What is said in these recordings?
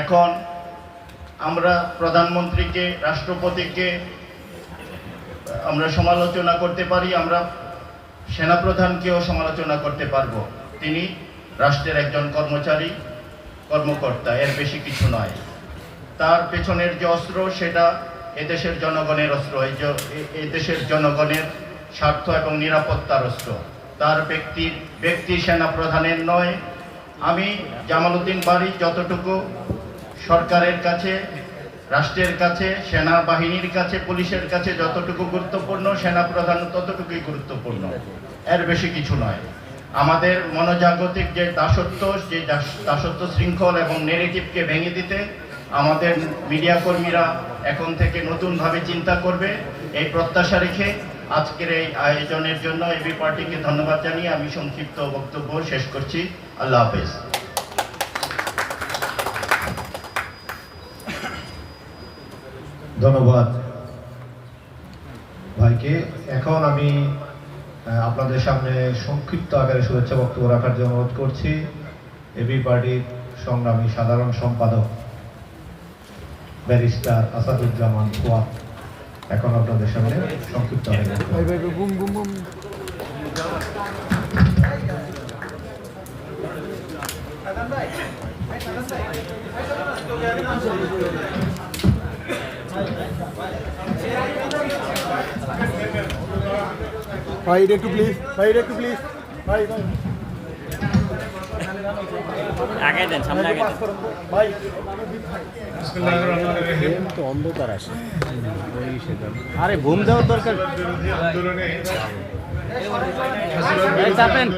এখন আমরা প্রধানমন্ত্রীকে, রাষ্ট্রপতিকে, আমরা সমালোচনা করতে পারি, আমরা সেনাপ্রধানকেও সমালোচনা করতে পারব। তিনি রাষ্ট্রের একজন কর্মচারী, কর্মকর্তা, এর বেশি কিছু নয়। তার পেছনের যে অস্ত্র, সেটা এদেশের জনগণের অস্ত্র, এই এদেশের জনগণের স্বার্থ এবং নিরাপত্তার অস্ত্র। তার ব্যক্তি সেনা প্রধানের নয় আমি জামালউদ্দিন বাড়ি যতটুকু সরকারের কাছে, রাষ্ট্রের কাছে, সেনাবাহিনীর কাছে, পুলিশের কাছে যতটুকু গুরুত্বপূর্ণ সেনা প্রধান ততটুকুই গুরুত্বপূর্ণ। এর বেশি কিছু নয়। আমাদের মনোজাগতিক যে দাসত্ব যে দাসত্ব শৃঙ্খল এবং নেগেটিভকে ভেঙে দিতে আমাদের মিডিয়া কর্মীরা এখন থেকে নতুনভাবে চিন্তা করবে। এই প্রত্যাশা রেখে আজকের এই আয়োজনের জন্য এবি পার্টিকে ধন্যবাদ জানিয়ে আমি সংক্ষিপ্ত বক্তব্য শেষ করছি। আল্লাহ হাফেজ। ধন্যবাদ। ভাইকে, এখন আমি আপনাদের সামনে সংক্ষিপ্ত আকারে শুভেচ্ছা বক্তব্য রাখার জন্য অনুরোধ করছি। এবি পার্টির সংগ্রামী সাধারণ সম্পাদক ব্যারিস্টার আসাদুজ্জামান ফুয়াদ এখন আপনাদের সামনে সংক্ষিপ্ত। ভাই একটু প্লিজ ভাই একটু প্লিজ ভাই ভাই। আগে দেন সামনে আগে দেন। তো অন্ধকার আসে। আরে ঘুম দেওয়ার দরকার। এই চাপেন।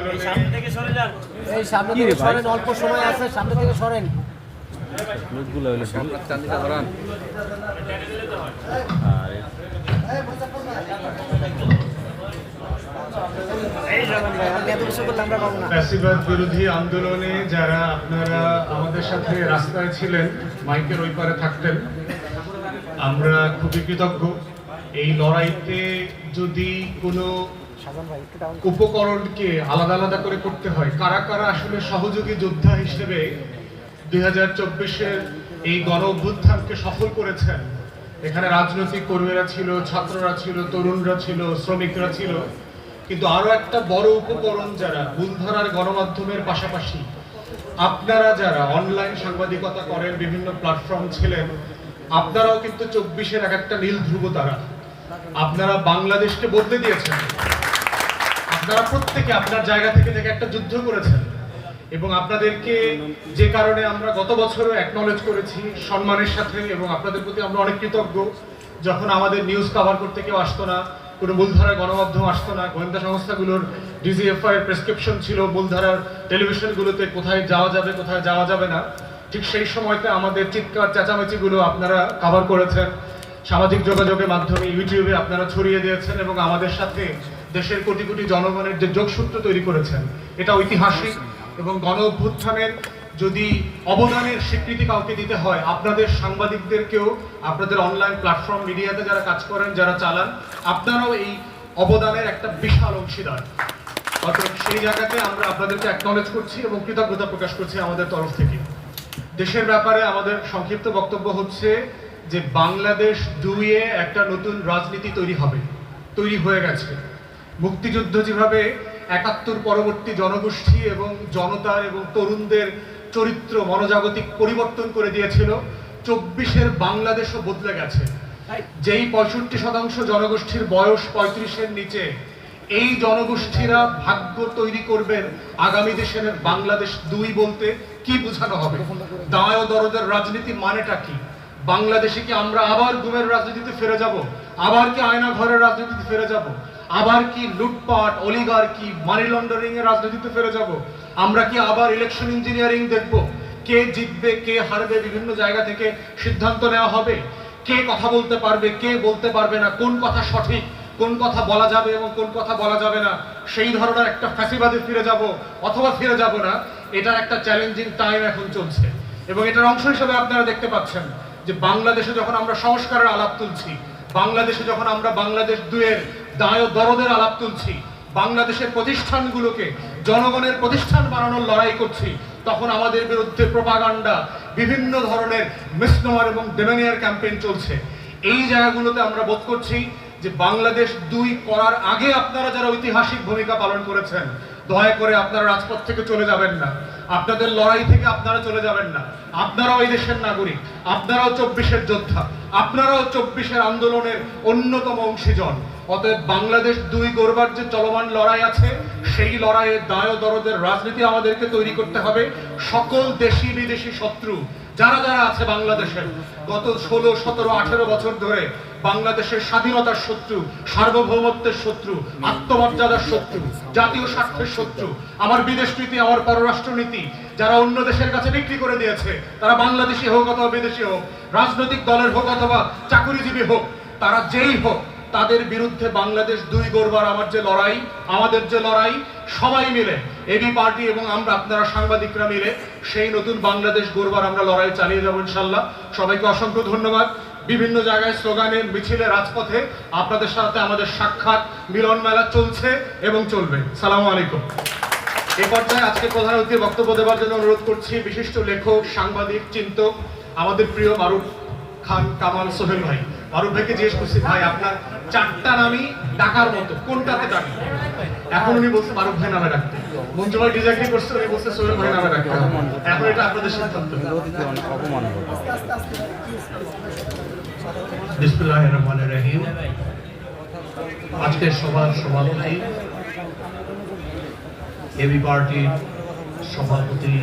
এই সামনে থেকে সরেন অল্প সময় আছে সামনে থেকে সরেন। লোকগুলো ফ্যাসিবাদ বিরোধী আন্দোলনে যারা আপনারা আমাদের সাথে রাস্তায় ছিলেন মাইকের ওই পারে থাকতেন আমরা খুবই কৃতজ্ঞ। এই লড়াইতে যদি কোনো উপকরণকে আলাদা আলাদা করে করতে হয় কারা কারা আসলে সহযোগী যোদ্ধা হিসেবে দুই হাজার চব্বিশের এই গণ অভ্যুত্থানকে সফল করেছেন? এখানে রাজনৈতিক কর্মীরা ছিল ছাত্ররা ছিল তরুণরা ছিল শ্রমিকরা ছিল। কিন্তু আরও একটা বড় উপকরণ যারা মূলধারার গণমাধ্যমের পাশাপাশি, আপনারা যারা অনলাইন সাংবাদিকতা করেন, বিভিন্ন প্ল্যাটফর্ম ছিলেন, আপনারাও কিন্তু চব্বিশের এক একটা নীল ধ্রুব তারা। আপনারা বাংলাদেশকে বদলে দিয়েছেন। আপনারা প্রত্যেকে আপনার জায়গা থেকে থেকে একটা যুদ্ধ করেছেন। এবং আপনাদেরকে যে কারণে আমরা গত বছরও অ্যাকনলেজ করেছি সম্মানের সাথে এবং আপনাদের প্রতি আমরা অনেক কৃতজ্ঞ। যখন আমাদের নিউজ কভার করতে কেউ আসতো না কোনো মূলধারার গণমাধ্যম আসতো না। গোয়েন্দা সংস্থাগুলোর ডিজিএফআই এর প্রেসক্রিপশন ছিল, মূলধারার টেলিভিশনগুলোতে কোথায় যাওয়া যাবে, কোথায় যাওয়া যাবে না। ঠিক সেই সময়তে আমাদের চিৎকার, চেঁচামেচিগুলো আপনারা কাভার করেছেন। সামাজিক যোগাযোগের মাধ্যমে, ইউটিউবে আপনারা ছড়িয়ে দিয়েছেন এবং আমাদের সাথে দেশের কোটি কোটি জনগণের যে যোগসূত্র তৈরি করেছেন, এটা ঐতিহাসিক এবং গণ অভ্যুত্থানের যদি অবদানের স্বীকৃতি কাউকে দিতে হয়, আপনাদের সাংবাদিকদেরকেও, আপনাদের অনলাইন প্ল্যাটফর্ম মিডিয়াতে যারা কাজ করেন, যারা চালান, আপনারাও এই অবদানের একটা বিশাল অংশীদার। অতএব সেই জায়গাতে আমরা আপনাদেরকে অ্যাকনলেজ করছি এবং কৃতজ্ঞতা প্রকাশ করছি আমাদের তরফ থেকে। দেশের ব্যাপারে আমাদের সংক্ষিপ্ত বক্তব্য হচ্ছে যে বাংলাদেশ দুইয়ে একটা নতুন রাজনীতি তৈরি হবে, তৈরি হয়ে গেছে। মুক্তিযুদ্ধ যেভাবে একাত্তর পরবর্তী জনগোষ্ঠী এবং জনতার এবং তরুণদের চরিত্র মনোজাগতিক পরিবর্তন করে দিয়েছিল। চব্বিশের বাংলাদেশও বদলে গেছে। যেই পঁয়ষট্টি শতাংশ জনগোষ্ঠীর বয়স পঁয়ত্রিশের নিচে এই জনগোষ্ঠীরা ভাগ্য তৈরি করবেন আগামী দেশের বাংলাদেশ দুই বলতে কি বোঝানো হবে? দায় ও দরদের রাজনীতি মানেটা কি? বাংলাদেশে কি আমরা আবার গুমের রাজনীতিতে ফিরে যাব? আবার কি আয়না ঘরের রাজনীতিতে ফিরে যাব? আবার কি লুটপাট অলিগার কি মানি লন্ডারিং এর রাজনীতিতে ফিরে যাব? আমরা কি আবার ইলেকশন ইঞ্জিনিয়ারিং দেখব? কে জিতবে, কে হারবে, বিভিন্ন জায়গা থেকে সিদ্ধান্ত নেওয়া হবে? কে কথা বলতে পারবে, কে বলতে পারবে না? কোন কথা সঠিক, কোন কথা বলা যাবে এবং কোন কথা বলা যাবে না? সেই ধরনের একটা ফ্যাসিবাদে ফিরে যাব, অথবা ফিরে যাব না? এটার একটা চ্যালেঞ্জিং টাইম এখন চলছে। এবং এটার অংশ হিসেবে আপনারা দেখতে পাচ্ছেন যে বাংলাদেশে যখন আমরা সংস্কারের আলাপ তুলছি, বাংলাদেশে যখন আমরা বাংলাদেশ দুয়ের দায় দরদের আলাপ তুলছি, বাংলাদেশের প্রতিষ্ঠানগুলোকে, জনগণের প্রতিষ্ঠান বানানোর লড়াই করছি, তখন আমাদের বিরুদ্ধে প্রপাগান্ডা, বিভিন্ন ধরনের মিসনোমার এবং ডেমেনিয়ার ক্যাম্পেইন চলছে। এই জায়গাগুলোতে আমরা বোধ করছি যে বাংলাদেশ দুই করার আগে আপনারা যারা ঐতিহাসিক ভূমিকা পালন করেছেন, দয়া করে আপনারা রাজপথ থেকে চলে যাবেন না। আপনাদের লড়াই থেকে আপনারা চলে যাবেন না। আপনারাও এই দেশের নাগরিক, আপনারাও চব্বিশের যোদ্ধা, আপনারাও চব্বিশের আন্দোলনের অন্যতম অংশীজন। অতএব বাংলাদেশ দুই গড়বার যে চলমান লড়াই আছে, সেই লড়াইয়ে দায় দরদের রাজনীতি আমাদেরকে তৈরি করতে হবে। সকল দেশি বিদেশি শত্রু, যারা যারা আছে বাংলাদেশের, গত ষোলো, সতেরো, আঠেরো বছর ধরে বাংলাদেশের স্বাধীনতার শত্রু, সার্বভৌমত্বের শত্রু, আত্মমর্যাদার শত্রু, জাতীয় স্বার্থের শত্রু, আমার বিদেশ নীতি, আমার পররাষ্ট্র নীতি, যারা অন্য দেশের কাছে বিক্রি করে দিয়েছে, তারা বাংলাদেশি হোক অথবা বিদেশি হোক, রাজনৈতিক দলের হোক অথবা চাকুরিজীবী হোক, তারা যেই হোক, তাদের বিরুদ্ধে বাংলাদেশ দুই গোরবার আমার যে লড়াই, আমাদের যে লড়াই, সবাই মিলে এবি পার্টি এবং আমরা, আপনারা সাংবাদিকরা মিলে, সেই নতুন বাংলাদেশ গোরবার আমরা লড়াই চালিয়ে যাব ইনশাল্লাহ। সবাইকে অসংখ্য ধন্যবাদ। বিভিন্ন জায়গায় স্লোগানে, মিছিলে, রাজপথে আপনাদের সাথে আমাদের সাক্ষাৎ মিলন মেলা চলছে এবং চলবে। সালাম আলাইকুম। এ পর্যায়ে আজকে প্রধান অতিথির বক্তব্য দেওয়ার জন্য অনুরোধ করছি বিশিষ্ট লেখক, সাংবাদিক, চিন্তক, আমাদের প্রিয় মারুফ খান কামাল সোহেল ভাই। মারুফ ভাইকে জিজ্ঞেস করছি, ভাই, আপনার চারটা নামই ডাকার মতো, কোনটাতে ডাকবেন? এখন উনি বলছে মারুফ ভাই নামে ডাকতে মঞ্জু ডিজাইন করছে, উনি বলছে, সোহেল ভাই নামে ডাকতে এখন এটা আপনাদের সিদ্ধান্ত। বিসমুল্লাহ রহমান রহিম। আজকের সভার সভাপতি এবি পার্টির সভাপতি,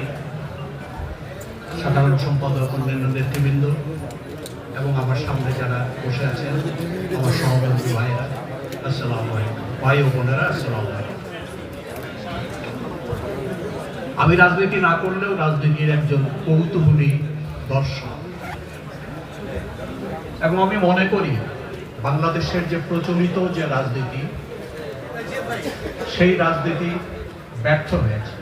সাধারণ সম্পাদক অন্যান্য নেতৃবৃন্দ এবং আমার সামনে যারা বসে আছেন, আমার সহযোগী ভাইয়েরা, আসসালাম ভাই ও বোনেরা, আসসালাম আমি রাজনীতি না করলেও রাজনীতির একজন কৌতূহলী দর্শক। এবং আমি মনে করি বাংলাদেশের যে প্রচলিত যে রাজনীতি, সেই রাজনীতি ব্যর্থ হয়েছে।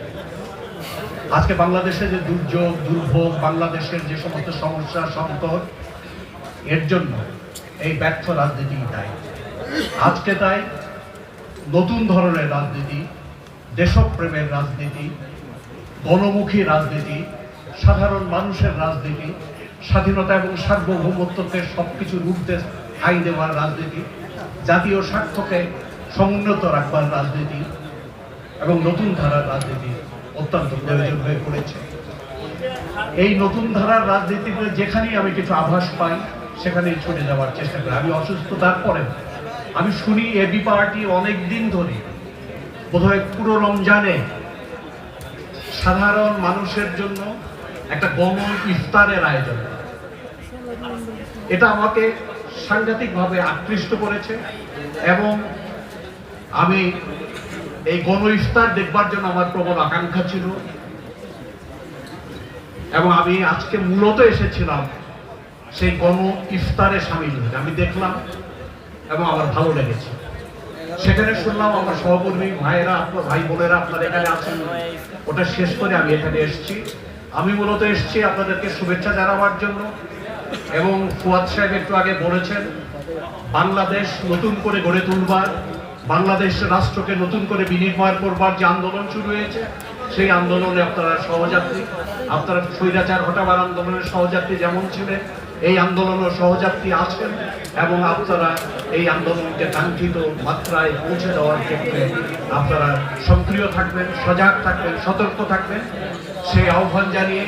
আজকে বাংলাদেশে যে দুর্যোগ, দুর্ভোগ, বাংলাদেশের যে সমস্ত সমস্যা, সংকট, এর জন্য এই ব্যর্থ রাজনীতি তাই আজকে তাই নতুন ধরনের রাজনীতি, দেশপ্রেমের রাজনীতি, গণমুখী রাজনীতি, সাধারণ মানুষের রাজনীতি স্বাধীনতা এবং সার্বভৌমত্বকে সবকিছু রূপতে ঠাই দেওয়ার রাজনীতি, জাতীয় স্বার্থকে সমুন্নত রাখবার রাজনীতি এবং নতুন ধারার রাজনীতি অত্যন্ত প্রয়োজন হয়ে পড়েছে এই নতুন ধারার রাজনীতিতে যেখানেই আমি কিছু আভাস পাই, সেখানেই ছুটে যাওয়ার চেষ্টা করি আমি অসুস্থতার পরে আমি শুনি এবি পার্টি অনেক দিন ধরে বোধহয় পুরো রমজানে সাধারণ মানুষের জন্য একটা গণ ইফতারের আয়োজন। এটা আমাকে সাংঘাতিকভাবে আকৃষ্ট করেছে এবং আমি এই গণ ইফতার দেখবার জন্য আমার প্রবল আকাঙ্ক্ষা ছিল। এবং আমি আজকে মূলত এসেছিলাম সেই গণ ইফতারে সামিল হতে আমি দেখলাম এবং আমার ভালো লেগেছে। সেখানে শুনলাম আমার সহকর্মী ভাইয়েরা, আপনার ভাই বোনেরা আপনার এখানে আছেন। ওটা শেষ করে আমি এখানে এসেছি। আমি মূলত এসেছি আপনাদেরকে শুভেচ্ছা জানাবার জন্য। এবং ফুয়াদ সাহেব একটু আগে বলেছেন, বাংলাদেশ নতুন করে গড়ে তুলবার, বাংলাদেশ রাষ্ট্রকে নতুন করে বিনির্মাণ করবার যে আন্দোলন শুরু হয়েছে, সেই আন্দোলনে আপনারা সহযাত্রী, আপনারা স্বৈরাচার হটাবার আন্দোলনের সহযাত্রী যেমন ছিলেন, এই আন্দোলনের সহযাত্রী আছেন এবং আপনারা এই আন্দোলনকে কাঙ্ক্ষিত মাত্রায় পৌঁছে দেওয়ার ক্ষেত্রে আপনারা সক্রিয় থাকবেন, সজাগ থাকবেন, সতর্ক থাকবেন। সেই আহ্বান জানিয়ে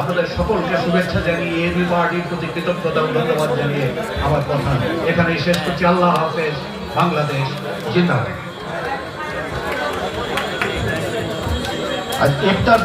আপনাদের সকলকে শুভেচ্ছা জানিয়ে এবি পার্টির প্রতি কৃতজ্ঞতা ধন্যবাদ জানিয়ে আমার কথা এখানেই শেষ করছি। আল্লাহ হাফেজ, বাংলাদেশ জিন্দাবাদ। আজ ইফতার